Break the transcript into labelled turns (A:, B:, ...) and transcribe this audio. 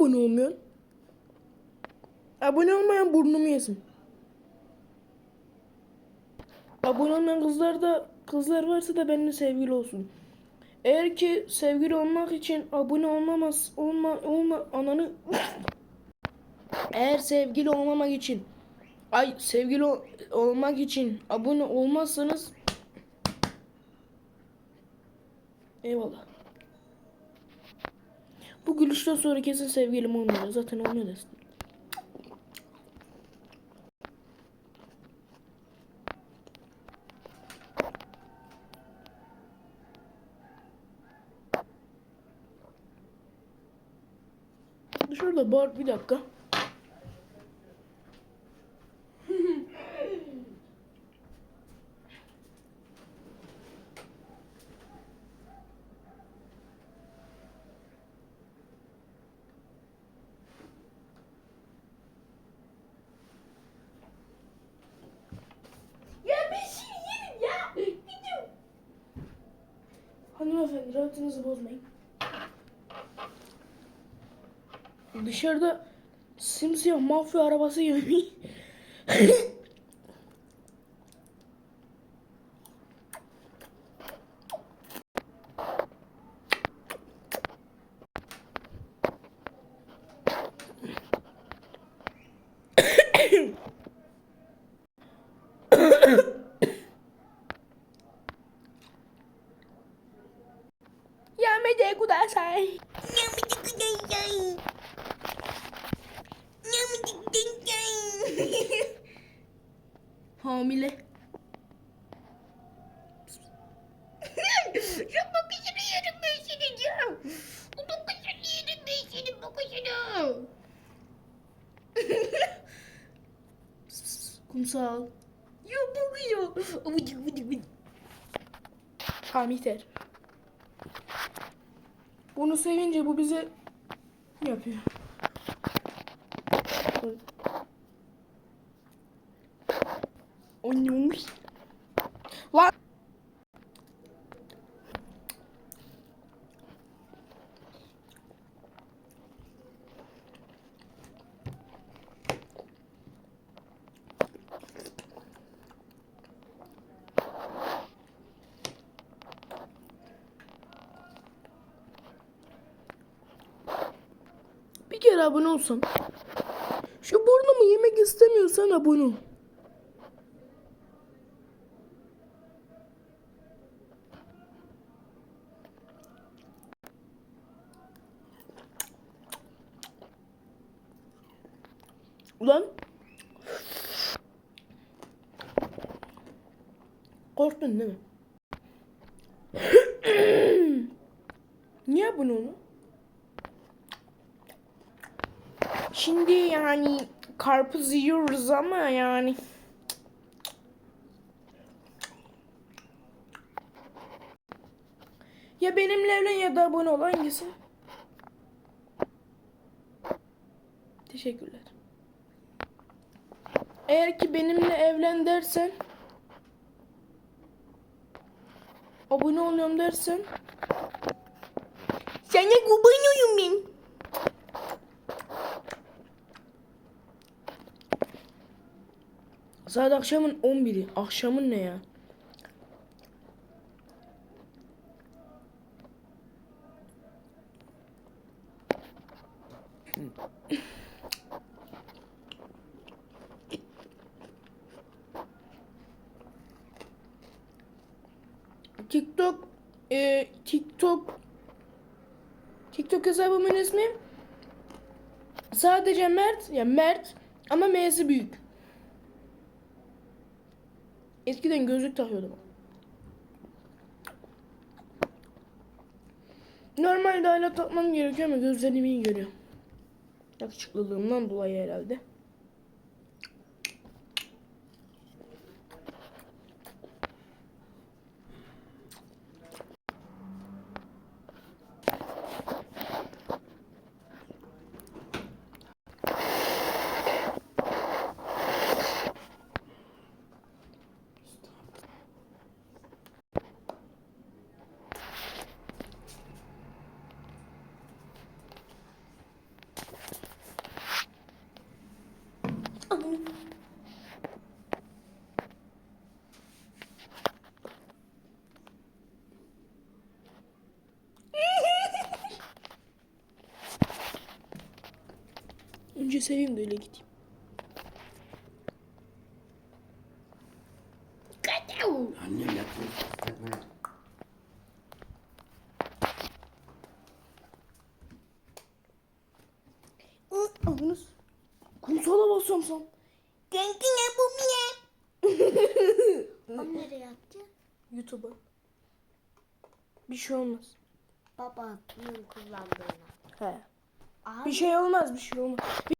A: abone olmuyorsun? Abone olmayan burnumu yesin. Abone olmayan kızlar da kızlar varsa da benimle sevgili olsun. Eğer ki sevgili olmak için abone olmamaz olma olma ananı eğer sevgili olmamak için ay sevgili ol- olmak için abone olmazsanız eyvallah. Bu gülüşten sonra kesin sevgilim olmuyor. Zaten olmuyor desin. Şurada bar bir dakika.
B: Ya ben şimdi yerim ya. Gidiyorum.
A: Hanımefendi rahatınızı bozmayın. Dışarıda simsiyah mafya arabası gibi. Yamete kudasai. Hamile.
B: Şu bakışını yerim ben senin ya. O bakışını yerim ben senin bakışını.
A: Kumsal.
B: Ya bakıyor. Vıcık vıcık vıcık.
A: Hamiter. Bunu sevince bu bize yapıyor. Oynuyormuş. Bir kere abone olsan. Şu burnumu yemek istemiyorsan abone ol. Ulan. Korktun değil mi? Niye abone olun? Şimdi yani karpuz yiyoruz ama yani. Ya benimle evlen ya da abone ol hangisi? Teşekkürler. Eğer ki benimle evlen dersen abone oluyorum dersen
B: Sana kurban olayım ben.
A: Saat akşamın 11'i. Akşamın ne ya? TikTok e, TikTok TikTok hesabımın ismi sadece Mert ya Mert ama M'si büyük. Eskiden gözlük takıyordum. Normalde hala takmam gerekiyor ama gözlerim iyi görüyor. Yakışıklılığımdan dolayı herhalde. Önce seveyim de öyle gideyim.
C: Annem yapıyor.
A: Aldınız. Kumsala basıyorum sen.
B: Kankana bu ne? O nereye attı?
A: YouTube'a. Bir şey olmaz.
B: Babamın kullandığına.
A: He.
B: Abi
A: Bir şey olmaz, bir şey olmaz.